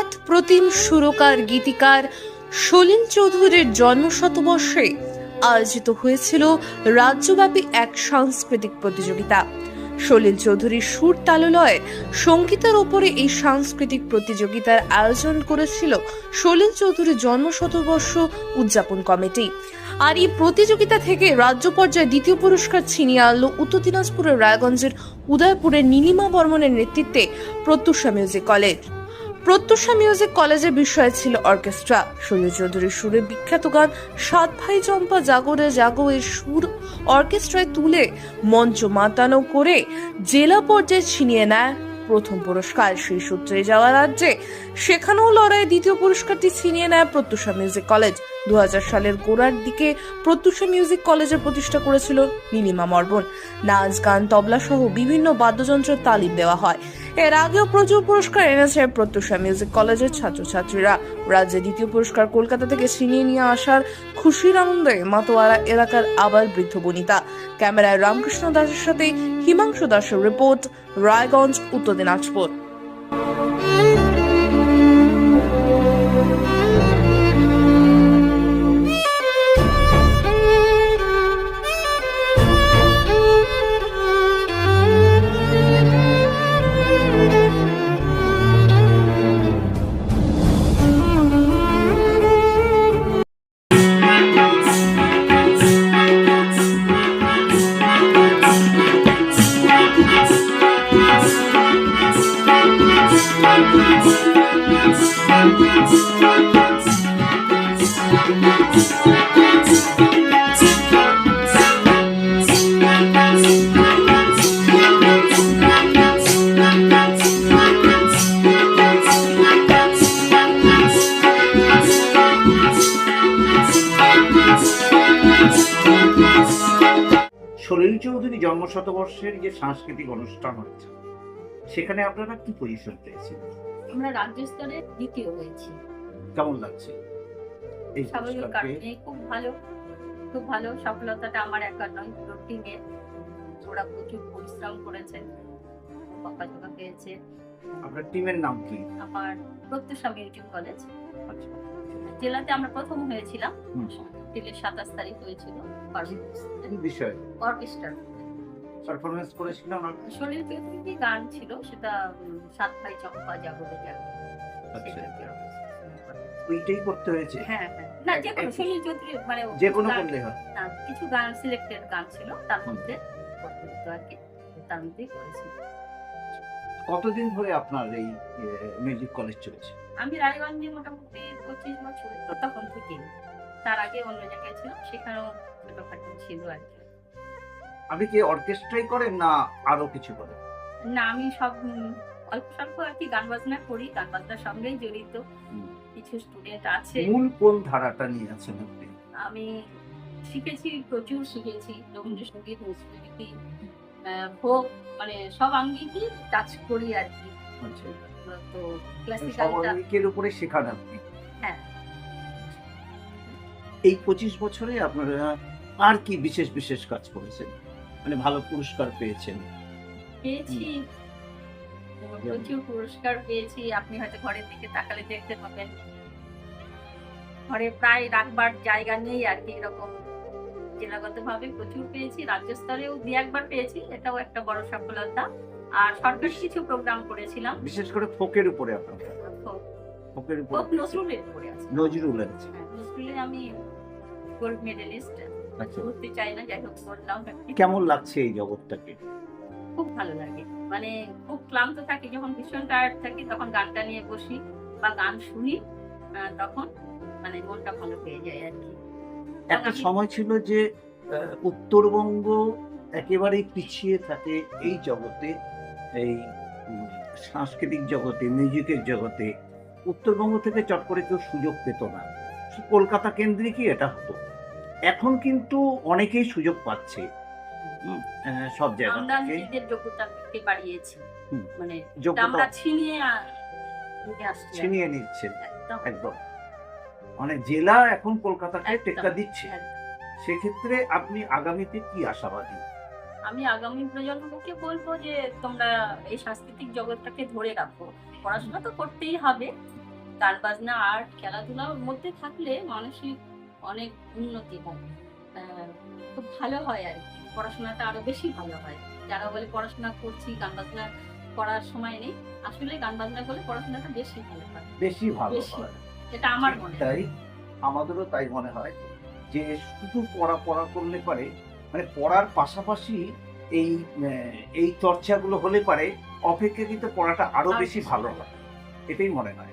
অপ্রতিম সুরকার গীতিকার সলিল চৌধুরীর জন্মশতবর্ষে আয়োজিত হয়েছিল রাজ্যব্যাপী এক সাংস্কৃতিক প্রতিযোগিতা। সলিল চৌধুরীর সুর তাললয়ে সঙ্গীতের ওপরে এই সাংস্কৃতিক প্রতিযোগিতার আয়োজন করেছিল সলিল চৌধুরীর জন্মশতবর্ষ উদযাপন কমিটি। আর এই প্রতিযোগিতা থেকে রাজ্য পর্যায়ে দ্বিতীয় পুরস্কার ছিনিয়ে আনলো উত্তর দিনাজপুরের রায়গঞ্জের উদয়পুরের নীলিমা বর্মনের নেতৃত্বে Pratyusha music college. Pratyusha music কলেজের বিষয় ছিল অর্কেস্ট্রা। সৈয় চৌধুরীর সুরে বিখ্যাত গান সাত ভাই চম্পা জাগরে জাগো এর সুর অর্কেস্ট্রায় তুলে মঞ্চ মাতানো করে জেলা পর্যায়ে ছিনিয়ে নেয় প্রথম পুরস্কার। সেই সূত্রে যাওয়া রাজ্যে সেখানেও লড়াই দ্বিতীয় পুরস্কারটি ছিনিয়ে নেয় প্রত্যুষা মিউজিক কলেজ। দু হাজার সালের গোড়ার দিকে প্রত্যুষা মিউজিক কলেজের প্রতিষ্ঠা করেছিল নীলিমা মর্বন নাচ, গান, তবলা সহ বিভিন্ন বাদ্যযন্ত্রের তালিম দেওয়া হয়। এর আগেও প্রচুর পুরস্কার এনেছে প্রত্যুষা মিউজিক কলেজের ছাত্রছাত্রীরা। রাজ্যে দ্বিতীয় পুরস্কার কলকাতা থেকে ছিনিয়ে নিয়ে আসার খুশির আনন্দে মাতোয়ারা এলাকার আবার বৃদ্ধ বনিতা। ক্যামেরায় রামকৃষ্ণ দাসের সাথে হিমাংশু দাসের রিপোর্ট, রায়গঞ্জ, উত্তর দিনাজপুর। জন্মশতবর্ষের যে সাংস্কৃতিক অনুষ্ঠান হচ্ছে সেখানে আপনারা কি পজিশন পেয়েছেন? আমরা রাজ্য স্তরে দ্বিতীয় হয়েছি। কেমন লাগছে? এই পুরস্কার কারণে খুব ভালো খুব ভালো সফলতাটা আমার একা নয় পুরো টিমের ওরা প্রচুর পরিশ্রম করেছে পকাজোকা পেয়েছে। আপনার টিমের নাম কি? আমার প্রত্যুষা মিউজিক কলেজ। আচ্ছা। জেলাতে আমরা প্রথম হয়েছিলাম। এপ্রিলের সাতাশ তারিখ হয়েছিল। অর্কেস্ট্রা। পারফরমেন্স আপনারা? শরীর চৌধুরী গান ছিল? সেটা সাত ভাই চম্পা জাগরে জাগরে আচ্ছা। ওইটাই করতে হয়েছে? হ্যাঁ হ্যাঁ। না যে কোনো সুনীল চৌধুরী মানে যে কোনো করলে হয়। না কিছু গান সিলেক্টেড গান ছিল তার মধ্যে পছন্দ আর কি তার মধ্যেই করেছি। কতদিন ধরে আপনার এই মিউজিক কলেজ চলছে? আমি রায়গঞ্জে মোটামুটি পঁচিশ বছর তখন থেকে তার আগে অন্য জায়গায় ছিল সেখানেও ছোটখাটো ছিল আর কি। আপনি কি অর্কেস্ট্রাই করেন না আরও কিছু করেন? না আমি সব অল্প স্বল্প আর কি গান বাজনা করি গান বাজনার সঙ্গেই জড়িত। কিছু স্টুডেন্ট আছে। মূল কোন ধারাটা নিয়ে আছেন আপনি? আমি শিখেছি প্রচুর শিখেছি রবীন্দ্রসঙ্গীত নজরুলগীতি ফোক মানে সব আঙ্গিকই টাচ করি আর কি। আচ্ছা। তো ক্লাসিক্যালটা সবাইকের উপরে শেখান আপনি? হ্যাঁ। এই পঁচিশ বছরে আপনারা আর কি বিশেষ বিশেষ কাজ করেছেন? মানে ভালো পুরস্কার পেয়েছেন। পেয়েছি। প্রচুর পুরস্কার পেয়েছি আপনি হয়তো ঘরের দিকে তাকালে দেখতে পাবেন। ঘরে প্রায় রাখবার জায়গা নেই আর কি এরকম। জেলাগত ভাবে প্রচুর পেয়েছি রাজ্য স্তরেও দু একবার পেয়েছি এটাও একটা বড় সফলতা। আর সরকারি কিছু প্রোগ্রাম করেছিলাম। বিশেষ করে ফোকের উপরে আপনার। ফোক- ফোকের উপরে নজরুলের উপরে আছে। নজরুল আছে হ্যাঁ, নজরুলে আমি গোল্ড মেডেলিস্ট চাই না যাই হোক বললাম। কেমন লাগছে এই জগৎটাকে? খুব ভালো লাগে। মানে খুব ক্লান্ত থাকি যখন ভীষণ টায়ার্ড থাকি তখন গানটা নিয়ে বসি বা গান শুনি তখন মানে মনটা ভালো হয়ে যায় আর কি। একটা সময় ছিল যে উত্তরবঙ্গ একেবারেই পিছিয়ে থাকে এই জগতে এই সাংস্কৃতিক জগতে মিউজিকের জগতে। উত্তরবঙ্গ থেকে চট করে কেউ সুযোগ পেত না। কলকাতা কেন্দ্রিকই এটা হতো? এখন কিন্তু অনেকেই সুযোগ পাচ্ছে। সব জায়গা আমরা নিজেদের যোগ্যতাকে বাড়িয়েছি। মানে আমরা ছিনিয়ে। ছিনিয়ে নিচ্ছেন একদম। একদম। মানে জেলা এখন কলকাতাকে টেক্কা দিচ্ছে। সেক্ষেত্রে আপনি আগামীতে কি আশাবাদী? আমি আগামী প্রজন্মকে বলব যে তোমরা এই সাংস্কৃতিক জগৎটাকে ধরে রাখো। পড়াশোনা তো করতেই হবে। গান বাজনা আর্ট খেলাধুলার মধ্যে থাকলে মানসিক অনেক উন্নতি হয়। খুব ভালো হয় আর কি। পড়াশোনাটা আরও বেশি ভালো হয়। যারা বলে পড়াশোনা করছি গান বাজনা করার সময় নেই আসলে গান বাজনা করলে পড়াশোনাটা বেশি ভালো হয়। বেশি ভালো হয়। এটা আমার মনে হয়। তাই আমাদেরও তাই মনে হয় যে শুধু পড়া পড়া করলে পারে মানে পড়ার পাশাপাশি এই এই চর্চাগুলো হলে পারে অপেক্ষাকৃত পড়াটা আরও বেশি ভালো হয়। এটাই মনে হয়।